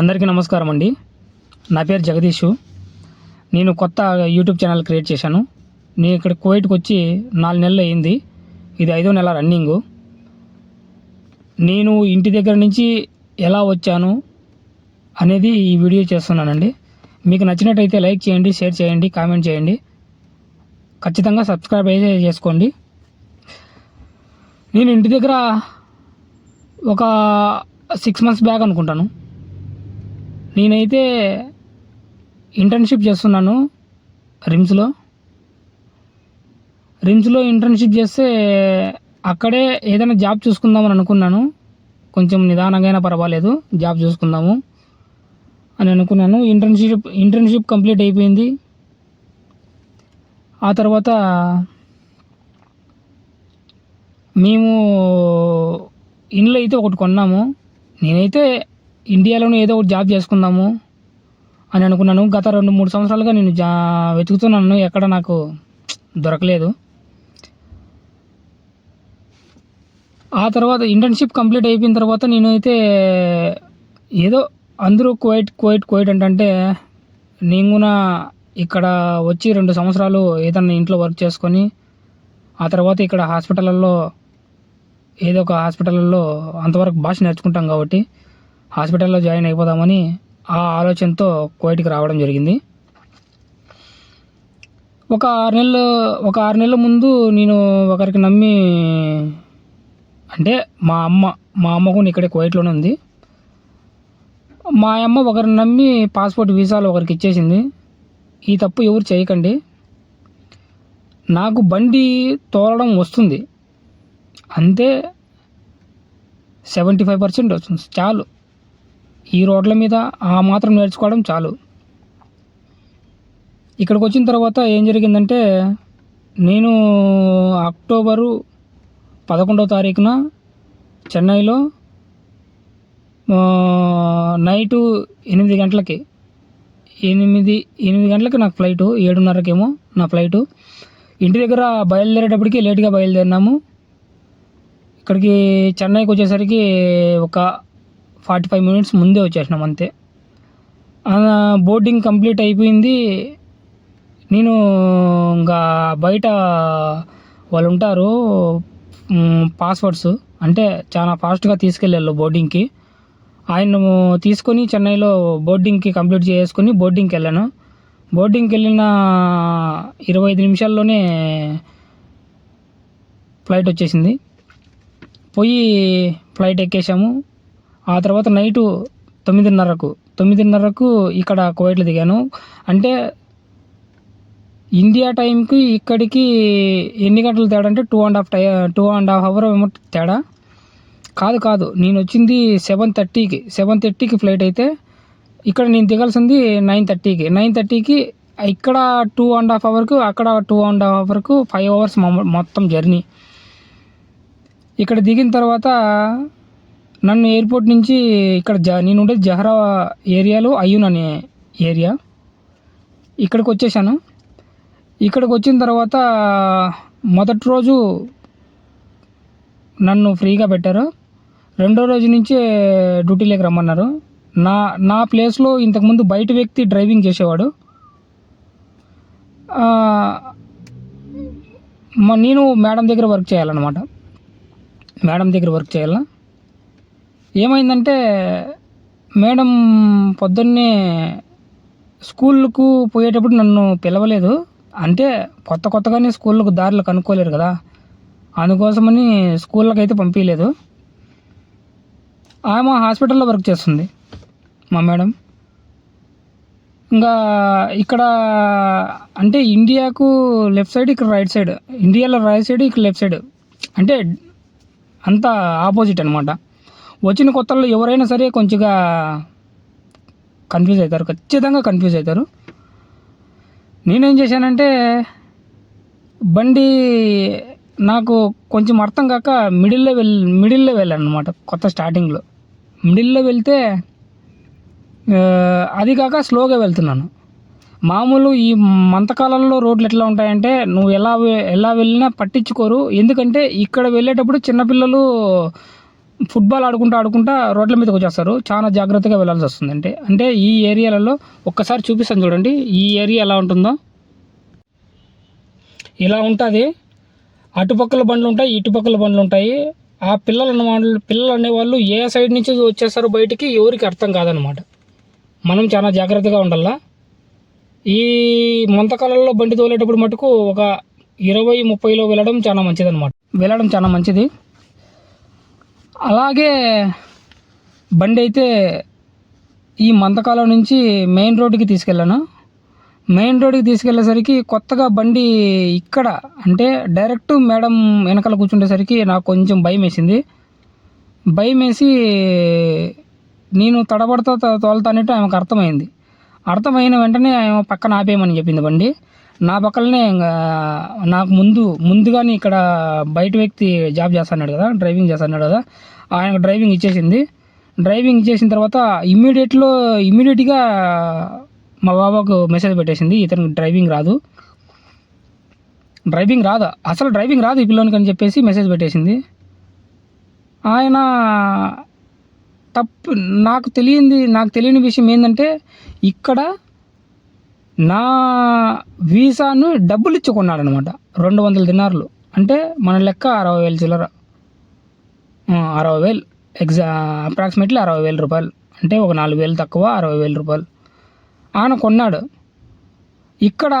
అందరికీ నమస్కారం అండి. నా పేరు జగదీషు. నేను కొత్త యూట్యూబ్ ఛానల్ క్రియేట్ చేశాను. నేను ఇక్కడ కువైట్కి వచ్చి నాలుగు నెలలు అయింది. ఇది ఐదో నెల రన్నింగు. నేను ఇంటి దగ్గర నుంచి ఎలా వచ్చాను అనేది ఈ వీడియో చేస్తున్నానండి. మీకు నచ్చినట్టయితే లైక్ చేయండి షేర్ చేయండి కామెంట్ చేయండి. ఖచ్చితంగా సబ్స్క్రైబ్ అయితే చేసుకోండి. నేను ఇంటి దగ్గర ఒక సిక్స్ మంత్స్ బ్యాక్ అనుకుంటాను. నేనైతే ఇంటర్న్షిప్ చేస్తున్నాను రిమ్స్లో రిమ్స్లో ఇంటర్న్షిప్ చేస్తే అక్కడే ఏదైనా జాబ్ చూసుకుందామని అనుకున్నాను. కొంచెం నిదానంగా అయినా పర్వాలేదు జాబ్ చూసుకుందాము అని అనుకున్నాను. ఇంటర్న్షిప్ ఇంటర్న్షిప్ కంప్లీట్ అయిపోయింది. ఆ తర్వాత మేము ఇండ్లు అయితే ఒకటి కొన్నాము. నేనైతే ఇండియాలోనే ఏదో ఒకటి జాబ్ చేసుకుందాము అని అనుకున్నాను. గత రెండు మూడు సంవత్సరాలుగా నేను జా వెతుకుతున్నాను. ఎక్కడ నాకు దొరకలేదు. ఆ తర్వాత ఇంటర్న్షిప్ కంప్లీట్ అయిపోయిన తర్వాత నేనైతే ఏదో అందరూ కువైట్ కువైట్ కువైట్ అంటే నేను కూడా ఇక్కడ వచ్చి రెండు సంవత్సరాలు ఏదన్నా ఇంట్లో వర్క్ చేసుకొని ఆ తర్వాత ఇక్కడ హాస్పిటల్లో ఏదో ఒక హాస్పిటల్లో అంతవరకు భాష నేర్చుకుంటాం కాబట్టి హాస్పిటల్లో జాయిన్ అయిపోదామని ఆ ఆలోచనతో కువైట్కి రావడం జరిగింది. ఒక ఆరు నెలలు ఒక ఆరు నెలల ముందు నేను ఒకరికి నమ్మి అంటే మా అమ్మ మా అమ్మ కూడా ఇక్కడే కోయిట్లోనే ఉంది. మా అమ్మ ఒకరిని నమ్మి పాస్పోర్ట్ వీసాలు ఒకరికి ఇచ్చేసింది. ఈ తప్పు ఎవరు చేయకండి. నాకు బండి తోలడం వస్తుంది. అంతే సెవెంటీ ఫైవ్ పర్సెంట్ వస్తుంది. చాలు. ఈ రోడ్ల మీద ఆ మాత్రం నేర్చుకోవడం చాలు. ఇక్కడికి వచ్చిన తర్వాత ఏం జరిగిందంటే నేను అక్టోబరు పదకొండవ తారీఖున చెన్నైలో నైటు ఎనిమిది గంటలకి ఎనిమిది ఎనిమిది గంటలకి నాకు ఫ్లైటు ఏడున్నరకేమో నా ఫ్లైటు. ఇంటి దగ్గర బయలుదేరేటప్పటికి లేట్గా బయలుదేరినాము. ఇక్కడికి చెన్నైకి వచ్చేసరికి ఒక ఫార్టీ ఫైవ్ మినిట్స్ ముందే వచ్చేసినాం అంతే. బోర్డింగ్ కంప్లీట్ అయిపోయింది. నేను ఇంకా బయట వాళ్ళు ఉంటారు పాస్వర్డ్స్ అంటే చాలా ఫాస్ట్గా తీసుకెళ్ళారు బోర్డింగ్కి. ఆయన తీసుకొని చెన్నైలో బోర్డింగ్కి కంప్లీట్ చేసుకొని బోర్డింగ్కి వెళ్ళాను. బోర్డింగ్కి వెళ్ళిన ఇరవై ఐదు నిమిషాల్లోనే ఫ్లైట్ వచ్చేసింది. పోయి ఫ్లైట్ ఎక్కేసాము ఆ తర్వాత నైటు తొమ్మిదిన్నరకు తొమ్మిదిన్నరకు ఇక్కడ కువైట్లో దిగాను. అంటే ఇండియా టైంకి ఇక్కడికి ఎన్ని గంటలు తేడా అంటే two and half to two and half hour ఏమో తేడా? కాదు కాదు. నేను వచ్చింది సెవెన్ థర్టీకి. సెవెన్ థర్టీకి ఫ్లైట్ అయితే ఇక్కడ నేను దిగాల్సింది నైన్ థర్టీకి. నైన్ థర్టీకి ఇక్కడ టూ అండ్ హాఫ్ అవర్కు అక్కడ టూ అండ్ హాఫ్ అవర్కు ఫైవ్ అవర్స్ మొత్తం జర్నీ. ఇక్కడ దిగిన తర్వాత నన్ను ఎయిర్పోర్ట్ నుంచి ఇక్కడ జ నేను ఉండేది జహరా ఏరియాలో అయ్యూన్ అనే ఏరియా. ఇక్కడికి వచ్చేసాను. ఇక్కడికి వచ్చిన తర్వాత మొదటి రోజు నన్ను ఫ్రీగా పెట్టారు. రెండో రోజు నుంచే డ్యూటీలోకి రమ్మన్నారు. నా నా ప్లేస్లో ఇంతకుముందు బయట వ్యక్తి డ్రైవింగ్ చేసేవాడు. నేను మేడం దగ్గర వర్క్ చేయాలన్నమాట. మేడం దగ్గర వర్క్ చేయాలా? ఏమైందంటే మేడం పొద్దున్నే స్కూల్కు పోయేటప్పుడు నన్ను పిలవలేదు. అంటే కొత్త కొత్తగానే స్కూళ్ళకు దారిలో కనుక్కోలేరు కదా. అందుకోసమని స్కూళ్ళకి అయితే పంపించలేదు ఆమె హాస్పిటల్లో వర్క్ చేస్తుంది. మా మేడం. ఇంకా ఇక్కడ అంటే ఇండియాకు లెఫ్ట్ సైడ్ ఇక్కడ రైట్ సైడ్. ఇండియాలో రైట్ సైడ్ ఇక్కడ లెఫ్ట్ సైడ్. అంటే అంతా ఆపోజిట్ అనమాట వచ్చిన కొత్తల్లో ఎవరైనా సరే కొంచెంగా కన్ఫ్యూజ్ అవుతారు ఖచ్చితంగా కన్ఫ్యూజ్ అవుతారు. నేనేం చేశానంటే బండి నాకు కొంచెం అర్థం కాక మిడిల్లో వెళ్ మిడిల్లో వెళ్ళాను అనమాట కొత్త స్టార్టింగ్లో మిడిల్లో వెళ్తే అది కాక స్లోగా వెళ్తున్నాను. మామూలు ఈ మంతకాలంలో రోడ్లు ఎట్లా ఉంటాయంటే నువ్వు ఎలా ఎలా వెళ్ళినా పట్టించుకోరు. ఎందుకంటే ఇక్కడ వెళ్ళేటప్పుడు చిన్నపిల్లలు ఫుట్బాల్ ఆడుకుంటూ ఆడుకుంటా రోడ్ల మీదకి వచ్చేస్తారు. చాలా జాగ్రత్తగా వెళ్ళాల్సి వస్తుంది. అంటే అంటే ఈ ఏరియాలలో ఒక్కసారి చూపిస్తాను చూడండి. ఈ ఏరియా ఎలా ఉంటుందో. ఇలా ఉంటుంది. అటుపక్కల బండ్లు ఉంటాయి ఇటుపక్కల బండ్లు ఉంటాయి. ఆ పిల్లలు అన్న వాళ్ళు పిల్లలు అనేవాళ్ళు ఏ సైడ్ నుంచి వచ్చేస్తారో బయటికి ఎవరికి అర్థం కాదనమాట. మనం చాలా జాగ్రత్తగా ఉండాలా. ఈ మంతకాలంలో బండి తోలేటప్పుడు మటుకు ఒక ఇరవై ముప్పైలో వెళ్ళడం చాలా మంచిది అనమాట వెళ్ళడం చాలా మంచిది. అలాగే బండి అయితే ఈ మంతకాలం నుంచి మెయిన్ రోడ్డుకి తీసుకెళ్ళాను. మెయిన్ రోడ్డుకి తీసుకెళ్ళేసరికి కొత్తగా బండి ఇక్కడ అంటే డైరెక్ట్ మేడం వెనకాల కూర్చుండేసరికి నాకు కొంచెం భయం వేసింది. భయం వేసి నేను తడబడతా తోలుతానంటే ఆమెకు అర్థమైంది. అర్థమైన వెంటనే ఆమె పక్కన ఆపేయమని చెప్పింది బండి. నా పక్కనే ఇంకా నాకు ముందు ముందుగానే ఇక్కడ బయట వ్యక్తి జాబ్ చేస్తున్నాడు కదా డ్రైవింగ్ చేస్తున్నాడు కదా ఆయనకు డ్రైవింగ్ ఇచ్చేసింది. డ్రైవింగ్ ఇచ్చేసిన తర్వాత ఇమ్మీడియట్లో ఇమ్మీడియట్గా మా బాబాకు మెసేజ్ పెట్టేసింది ఇతనికి డ్రైవింగ్ రాదు. డ్రైవింగ్ రాదా? అసలు డ్రైవింగ్ రాదు ఈ పిల్లోనికి అని చెప్పేసి మెసేజ్ పెట్టేసింది. ఆయన తప్పు నాకు తెలియంది నాకు తెలియని విషయం ఏంటంటే ఇక్కడ నా వీసాను డబ్బులు ఇచ్చి అనమాట రెండు వందల దినార్లు. అంటే మన లెక్క అరవై వేలు చిల్లర. అరవై వేలు. ఎగ్జా అప్రాక్సిమేట్లీ అరవై వేల రూపాయలు. అంటే ఒక నాలుగు వేలు తక్కువ అరవై వేల రూపాయలు. ఆయన కొన్నాడు. ఇక్కడ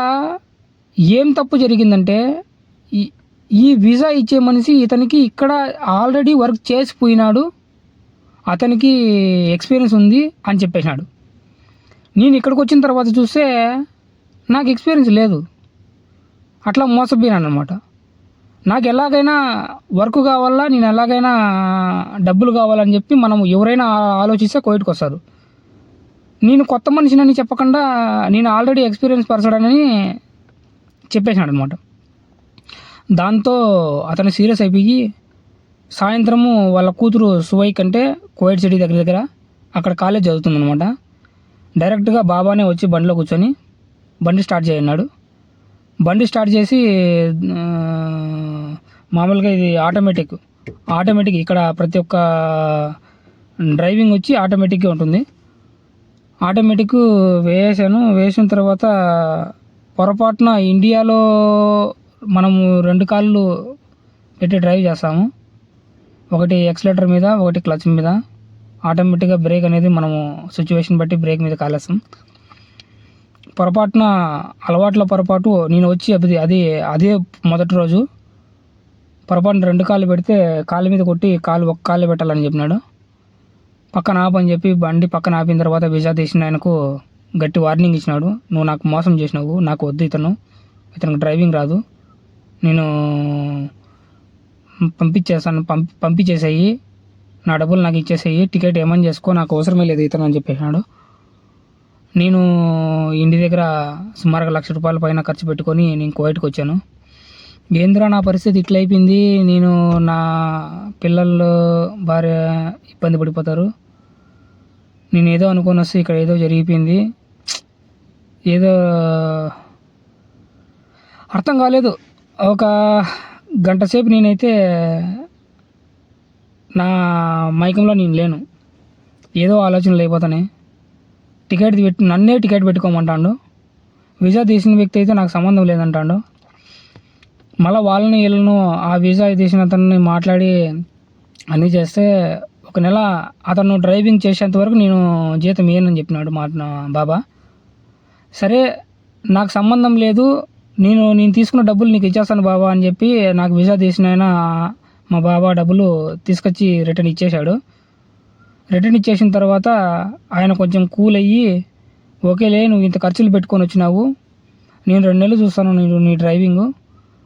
ఏం తప్పు జరిగిందంటే ఈ ఈ వీసా ఇచ్చే మనిషి ఇతనికి ఇక్కడ ఆల్రెడీ వర్క్ చేసిపోయినాడు అతనికి ఎక్స్పీరియన్స్ ఉంది అని చెప్పేసినాడు. నేను ఇక్కడికి వచ్చిన తర్వాత చూస్తే నాకు ఎక్స్పీరియన్స్ లేదు. అట్లా మోసపోయినాను అనమాట నాకు ఎలాగైనా వర్క్ కావాలా నేను ఎలాగైనా డబ్బులు కావాలని చెప్పి మనం ఎవరైనా ఆలోచిస్తే కోయిట్కి వస్తారు. నేను కొత్త మనిషినని చెప్పకుండా నేను ఆల్రెడీ ఎక్స్పీరియన్స్ పరచడని చెప్పేశాడు అనమాట దాంతో అతను సీరియస్ అయిపోయి సాయంత్రము వాళ్ళ కూతురు సువై కంటే కోయిట్ సిటీ దగ్గర దగ్గర అక్కడ కాలేజ్ చదువుతుందనమాట డైరెక్ట్గా బాబానే వచ్చి బండిలో కూర్చొని బండి స్టార్ట్ చేయన్నాడు. బండి స్టార్ట్ చేసి మామూలుగా ఇది ఆటోమేటిక్. ఆటోమేటిక్ ఇక్కడ ప్రతి ఒక్క డ్రైవింగ్ వచ్చి ఆటోమేటిక్గా ఉంటుంది. ఆటోమేటిక్ వేసాను వేసిన తర్వాత పొరపాటున ఇండియాలో మనము రెండు కాళ్ళు పెట్టి డ్రైవ్ చేస్తాము. ఒకటి ఎక్సలేటర్ మీద ఒకటి క్లచ్ మీద. ఆటోమేటిక్గా బ్రేక్ అనేది మనము సిచ్యువేషన్ బట్టి బ్రేక్ మీద కాలేస్తాం. పొరపాటున అలవాట్ల పొరపాటు నేను వచ్చి అది అది అదే మొదటి రోజు పొరపాటున రెండు కాళ్ళు పెడితే కాళ్ళ మీద కొట్టి కాలు ఒక కాళ్ళు పెట్టాలని చెప్పినాడు. పక్కన ఆపని చెప్పి బండి పక్కన ఆపిన తర్వాత విజా తీసిన ఆయనకు గట్టి వార్నింగ్ ఇచ్చినాడు. నువ్వు నాకు మోసం చేసినావు నాకు వద్దు ఇతను ఇతనికి డ్రైవింగ్ రాదు. నేను పంపించేస్తాను పంపి పంపించేసాయి నా డబ్బులు నాకు ఇచ్చేసేయి టికెట్ ఏమని చేసుకో నాకు అవసరమే లేదు ఇతను అని చెప్పేసినాడు నేను ఇంటి దగ్గర సుమారుగా లక్ష రూపాయల పైన ఖర్చు పెట్టుకొని నేను కోవిడ్కి వచ్చాను. ఏంద్రా నా పరిస్థితి ఇట్లా అయిపోయింది? నేను నా పిల్లలు భార్య ఇబ్బంది పడిపోతారు. నేను ఏదో అనుకొని వస్తే ఇక్కడ ఏదో జరిగిపోయింది. ఏదో అర్థం కాలేదు. ఒక గంట సేపు నేనైతే నా మైకంలో నేను లేను. ఏదో ఆలోచనలు అయిపోతాయి టికెట్ పెట్టి నన్నే టికెట్ పెట్టుకోమంటాడు. వీసా తీసిన వ్యక్తి అయితే నాకు సంబంధం లేదంటాడు. మళ్ళీ వాళ్ళని వీళ్ళను ఆ వీసా తీసిన అతన్ని మాట్లాడి అన్నీ చేస్తే ఒక నెల అతను డ్రైవింగ్ చేసేంత వరకు నేను జీతం ఏనని చెప్పినాడు మా బాబా. సరే నాకు సంబంధం లేదు. నేను నేను తీసుకున్న డబ్బులు నీకు ఇచ్చేస్తాను బాబా అని చెప్పి నాకు వీసా తీసిన మా బాబా డబ్బులు తీసుకొచ్చి రిటర్న్ ఇచ్చేశాడు. రిటర్న్ ఇచ్చేసిన తర్వాత ఆయన కొంచెం కూల్ అయ్యి ఓకేలే నువ్వు ఇంత ఖర్చులు పెట్టుకొని వచ్చినావు. నేను రెండు నెలలు చూస్తాను నేను నీ డ్రైవింగ్.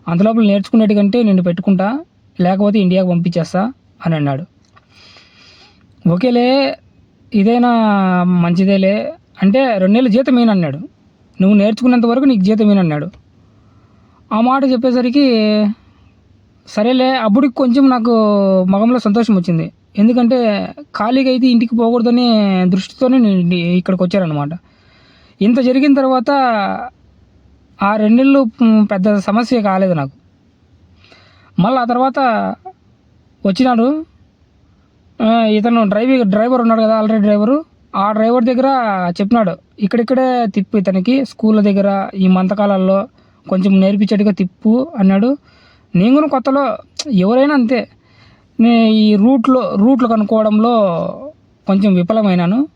అంతలోపల నేర్చుకునేటికంటే నేను పెట్టుకుంటా లేకపోతే ఇండియాకి పంపించేస్తా అని అన్నాడు. ఓకేలే ఇదైనా మంచిదేలే. అంటే రెండు నెలలు జీతం అన్నాడు. నువ్వు నేర్చుకున్నంత వరకు నీకు జీతం అన్నాడు. ఆ మాట చెప్పేసరికి సరేలే అప్పుడు కొంచెం నాకు మగంలో సంతోషం వచ్చింది. ఎందుకంటే ఖాళీగా అయితే ఇంటికి పోకూడదనే దృష్టితోనే నేను ఇక్కడికి వచ్చారనమాట ఇంత జరిగిన తర్వాత ఆ రెండేళ్ళు పెద్ద సమస్య కాలేదు నాకు. మళ్ళీ ఆ తర్వాత వచ్చినాడు. ఇతను డ్రైవింగ్ డ్రైవర్ ఉన్నాడు కదా ఆల్రెడీ డ్రైవరు. ఆ డ్రైవర్ దగ్గర చెప్పినాడు. ఇక్కడిక్కడే తిప్పు ఇతనికి స్కూల్ దగ్గర ఈ మంతకాలాల్లో కొంచెం నేర్పించేట్టుగా తిప్పు అన్నాడు. నేను కూడా కొత్తలో ఎవరైనా అంతే. నే ఈ రూట్లో రూట్లు కనుక్కోవడంలో కొంచెం విఫలమైనాను.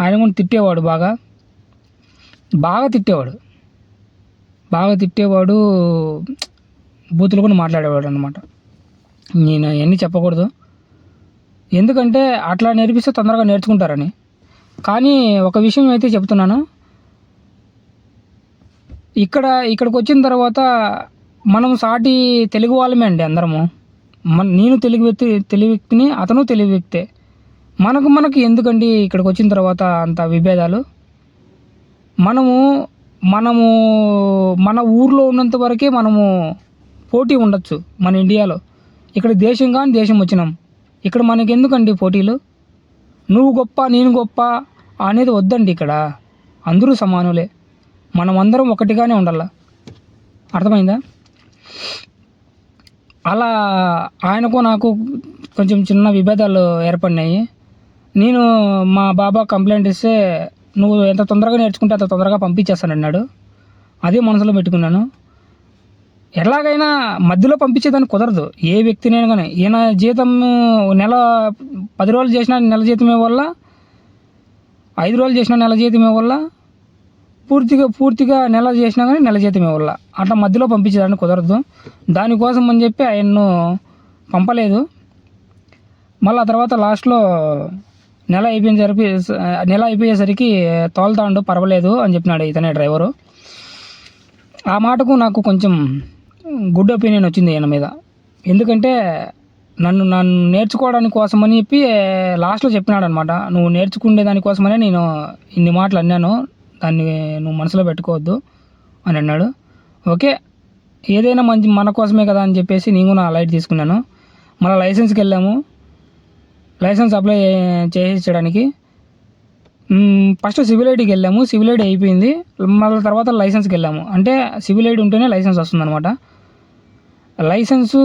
ఆయన కూడా తిట్టేవాడు బాగా. బాగా తిట్టేవాడు. బాగా తిట్టేవాడు బూతులు కూడా మాట్లాడేవాడు అనమాట నేను అవన్నీ చెప్పకూడదు. ఎందుకంటే అట్లా నేర్పిస్తే తొందరగా నేర్చుకుంటారని. కానీ ఒక విషయం అయితే చెప్తున్నాను. ఇక్కడ ఇక్కడికి వచ్చిన తర్వాత మనం సాటి తెలుగు వాళ్ళమే అండి అందరము. మన నేను తెలుగు వ్యక్తి తెలుగు వ్యక్తిని అతను తెలుగు వ్యక్తే. మనకు మనకు ఎందుకండి ఇక్కడికి వచ్చిన తర్వాత అంత విభేదాలు? మనము మనము మన ఊర్లో ఉన్నంత వరకే మనము పోటీ ఉండొచ్చు మన ఇండియాలో. ఇక్కడ దేశం కానీ దేశం వచ్చినాం. ఇక్కడ మనకి ఎందుకండి పోటీలు? నువ్వు గొప్ప నేను గొప్ప అనేది వద్దండి ఇక్కడ. అందరూ సమానులే. మనం అందరం ఒకటిగానే ఉండాల. అర్థమైందా? అలా ఆయనకు నాకు కొంచెం చిన్న విభేదాలు ఏర్పడినాయి. నేను మా బాబా కంప్లైంట్ ఇస్తే నువ్వు ఎంత తొందరగా నేర్చుకుంటే అంత తొందరగా పంపించేస్తానన్నాడు అదే మనసులో పెట్టుకున్నాను. ఎలాగైనా మధ్యలో పంపించేదాన్ని కుదరదు. ఏ వ్యక్తినైనా కానీ ఈయన జీతం నెల పది రోజులు చేసిన నెల జీతమే వల్ల ఐదు రోజులు చేసిన నెల జీతమే వల్ల పూర్తిగా పూర్తిగా నెల చేసినా కానీ నెల జీతం ఇవ్వాల. అట్లా మధ్యలో పంపించేదాన్ని కుదరదు. దానికోసం అని చెప్పి ఆయన్ను పంపలేదు. మళ్ళీ ఆ తర్వాత లాస్ట్లో నెల అయిపోయినసరికి నెల అయిపోయేసరికి తోలుతాండు పర్వాలేదు అని చెప్పినాడు ఇతనే డ్రైవరు. ఆ మాటకు నాకు కొంచెం గుడ్ ఒపీనియన్ వచ్చింది ఈయన మీద. ఎందుకంటే నన్ను నన్ను నేర్చుకోవడానికి కోసమని చెప్పి లాస్ట్లో చెప్పినాడు అనమాట నువ్వు నేర్చుకునే దానికోసమనే నేను ఇన్ని మాటలు అన్నాను. దాన్ని నువ్వు మనసులో పెట్టుకోవద్దు అని అన్నాడు. ఓకే ఏదైనా మంచి మన కోసమే కదా అని చెప్పేసి నేను కూడా లైట్ తీసుకున్నాను. మళ్ళీ లైసెన్స్కి వెళ్ళాము. లైసెన్స్ అప్లై చేయించడానికి ఫస్ట్ సివిల్ ఐడికి వెళ్ళాము. సివిల్ ఐడి అయిపోయింది. మళ్ళీ తర్వాత లైసెన్స్కి వెళ్ళాము. అంటే సివిల్ ఐడి ఉంటేనే లైసెన్స్ వస్తుందన్నమాట. లైసెన్సు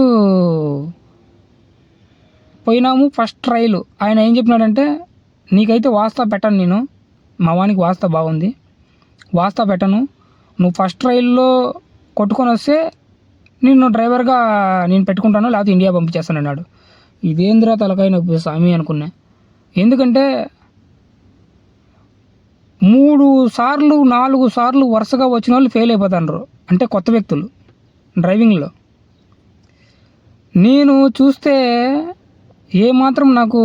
పోయినాము ఫస్ట్ ట్రైలు ఆయన ఏం చెప్పినాడంటే నీకైతే వాస్తా పెట్టను నేను. మా వానికి వాస్తా బాగుంది. వాస్తా పెట్టను. నువ్వు ఫస్ట్ రైల్లో కొట్టుకొని వస్తే నిన్ను డ్రైవర్గా నేను పెట్టుకుంటాను లేకపోతే ఇండియా పంపించేస్తాను అన్నాడు. ఇదేంద్రా తలకాయ నొప్పి స్వామి అనుకున్నా. ఎందుకంటే మూడు సార్లు నాలుగు సార్లు వరుసగా వచ్చిన వాళ్ళు ఫెయిల్ అయిపోతారు అంటే కొత్త వ్యక్తులు డ్రైవింగ్లో. నేను చూస్తే ఏమాత్రం నాకు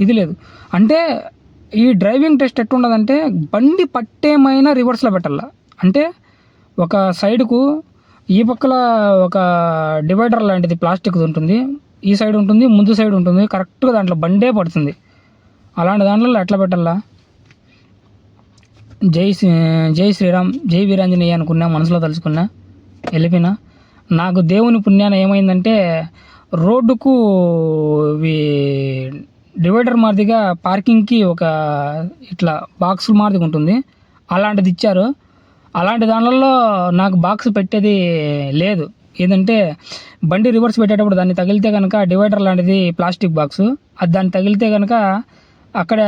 ఇది లేదు. అంటే ఈ డ్రైవింగ్ టెస్ట్ ఎట్టుండదంటే బండి పట్టేమైనా రివర్స్లో పెట్టాల. అంటే ఒక సైడ్కు ఈ పక్కల ఒక డివైడర్ లాంటిది ప్లాస్టిక్ ఉంటుంది. ఈ సైడ్ ఉంటుంది ముందు సైడ్ ఉంటుంది. కరెక్ట్గా దాంట్లో బండే పడుతుంది. అలాంటి దాంట్లో ఎట్లా పెట్టాలా? జై శ్రీ జై శ్రీరామ్ జై వీరాంజనేయ అనుకున్నా మనసులో తలుచుకున్నా వెళ్ళిపోయినా. నాకు దేవుని పుణ్యాన ఏమైందంటే రోడ్డుకు ఇవి డివైడర్ మాదిరిగా పార్కింగ్కి ఒక ఇట్లా బాక్స్ మాదిరిగా ఉంటుంది. అలాంటిది ఇచ్చారు. అలాంటి దానిలో నాకు బాక్స్ పెట్టేది లేదు. ఏదంటే బండి రివర్స్ పెట్టేటప్పుడు దాన్ని తగిలితే కనుక డివైడర్ లాంటిది ప్లాస్టిక్ బాక్స్. అది దాన్ని తగిలితే కనుక అక్కడ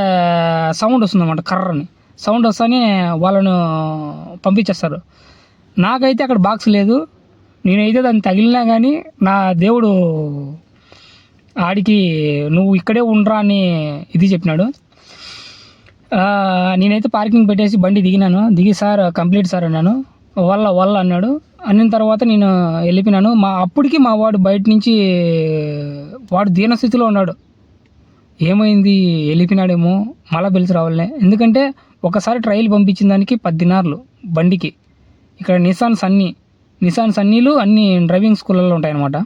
సౌండ్ వస్తుందన్నమాట కర్రని. సౌండ్ వస్తానే వాళ్ళను పంపించేస్తారు. నాకైతే అక్కడ బాక్స్ లేదు. నేనైతే దాన్ని తగిలినా కానీ నా దేవుడు ఆడికి నువ్వు ఇక్కడే ఉండరా అని ఇది చెప్పినాడు. నేనైతే పార్కింగ్ పెట్టేసి బండి దిగినాను. దిగి సార్ కంప్లీట్ సార్ అన్నాను. వల్ల వల్ల అన్నాడు. అన్న తర్వాత నేను వెళ్ళిపోయినాను. మా అప్పటికి మా వాడు బయట నుంచి వాడు దీనస్థితిలో ఉన్నాడు. ఏమైంది? వెళ్ళిపోయినాడేమో. మళ్ళా పిలిచి రావాలనే. ఎందుకంటే ఒకసారి ట్రయల్ పంపించిన దానికి పద్దినార్లు బండికి. ఇక్కడ నిసాన్ సన్నీ. నిసాన్ సన్నీలు అన్ని డ్రైవింగ్ స్కూళ్ళల్లో ఉంటాయన్నమాట.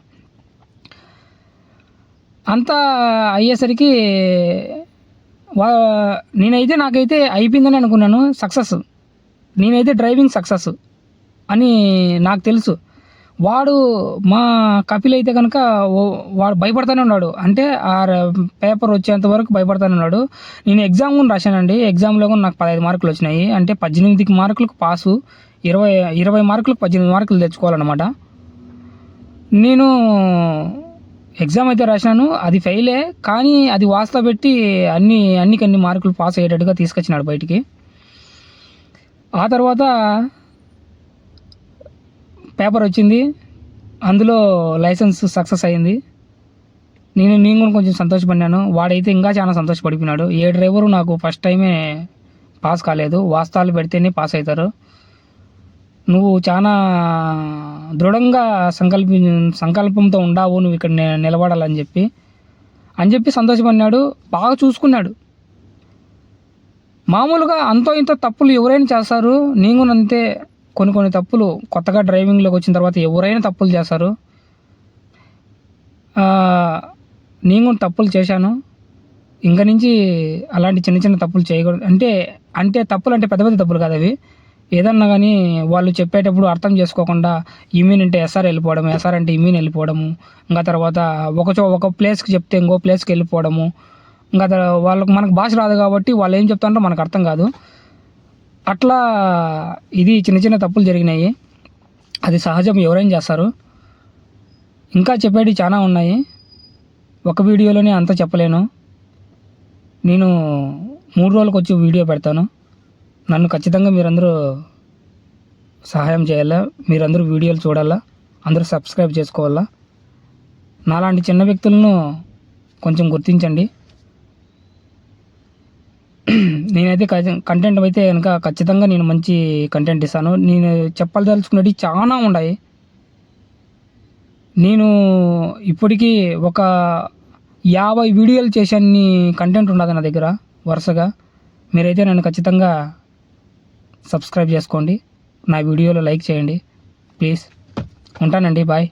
అంతా అయ్యేసరికి వా నేనైతే నాకైతే అయిపోయిందని అనుకున్నాను సక్సెస్. నేనైతే డ్రైవింగ్ సక్సెస్ అని నాకు తెలుసు. వాడు మా కపిల్ అయితే కనుక ఓ- వాడు భయపడతానే ఉన్నాడు. అంటే ఆ పేపర్ వచ్చేంత వరకు భయపడతానే ఉన్నాడు. నేను ఎగ్జామ్ కూడా రాశానండి. ఎగ్జామ్లో కూడా నాకు పదహైదు మార్కులు వచ్చినాయి. అంటే పద్దెనిమిది మార్కులకు పాసు ఇరవై ఇరవై మార్కులకు పద్దెనిమిది మార్కులు తెచ్చుకోవాలన్నమాట. నేను ఎగ్జామ్ అయితే రాసినాను అది ఫెయిలే కానీ అది వాస్తా పెట్టి అన్ని అన్నికి అన్ని మార్కులు పాస్ అయ్యేటట్టుగా తీసుకొచ్చినాడు బయటికి. ఆ తర్వాత పేపర్ వచ్చింది అందులో లైసెన్స్ సక్సెస్ అయింది నేను నేను కూడా కొంచెం సంతోషపడినాను. వాడైతే ఇంకా చాలా సంతోషపడిపోయినాడు. ఏ డ్రైవరు నాకు ఫస్ట్ టైమే పాస్ కాలేదు. వాస్తవాలు పెడితేనే పాస్ అవుతారు. నువ్వు చాలా దృఢంగా సంకల్పి సంకల్పంతో ఉండావు. నువ్వు ఇక్కడ నిలబడాలని చెప్పి. అని చెప్పి సంతోషపడినాడు బాగా చూసుకున్నాడు. మామూలుగా అంతో ఇంత తప్పులు ఎవరైనా చేస్తారు. నేను అంతే కొన్ని కొన్ని తప్పులు కొత్తగా డ్రైవింగ్లోకి వచ్చిన తర్వాత ఎవరైనా తప్పులు చేస్తారు. నేను తప్పులు చేశాను. ఇంక నుంచి అలాంటి చిన్న చిన్న తప్పులు చేయకూడదు. అంటే అంటే తప్పులు అంటే పెద్ద పెద్ద తప్పులు కాదు అవి. ఏదన్నా కానీ వాళ్ళు చెప్పేటప్పుడు అర్థం చేసుకోకుండా ఇమ్యూన్ అంటే ఎస్ఆర్ వెళ్ళిపోవడం ఎస్ఆర్ అంటే ఇమ్యూన్ వెళ్ళిపోవడము ఇంకా తర్వాత ఒకచో ఒక ప్లేస్కి చెప్తే ఇంకో ప్లేస్కి వెళ్ళిపోవడము ఇంకా వాళ్ళకు మనకు భాష రాదు కాబట్టి వాళ్ళు ఏం చెప్తారో మనకు అర్థం కాదు. అట్లా ఇది చిన్న చిన్న తప్పులు జరిగినాయి. అది సహజం ఎవరైనా చేస్తారు? ఇంకా చెప్పేవి చాలా ఉన్నాయి. ఒక వీడియోలోనే అంతా చెప్పలేను. నేను మూడు రోజులకు వచ్చి వీడియో పెడతాను. నన్ను ఖచ్చితంగా మీరందరూ సహాయం చేయాలా? మీరందరూ వీడియోలు చూడాలా? అందరూ సబ్స్క్రైబ్ చేసుకోవాలా? నాలాంటి చిన్న వ్యక్తులను కొంచెం గుర్తించండి. నేనైతే కంటెంట్ అయితే కనుక ఖచ్చితంగా నేను మంచి కంటెంట్ ఇస్తాను. నేను చెప్పదలుచుకున్నవి చాలా ఉన్నాయి. నేను ఇప్పటికీ ఒక యాభై వీడియోలు చేసాన్ని కంటెంట్ ఉండదు నా దగ్గర వరుసగా. మీరైతే నన్ను ఖచ్చితంగా సబ్స్క్రైబ్ చేసుకోండి. నా వీడియోలో లైక్ చేయండి. ప్లీజ్. ఉంటానండి. బాయ్.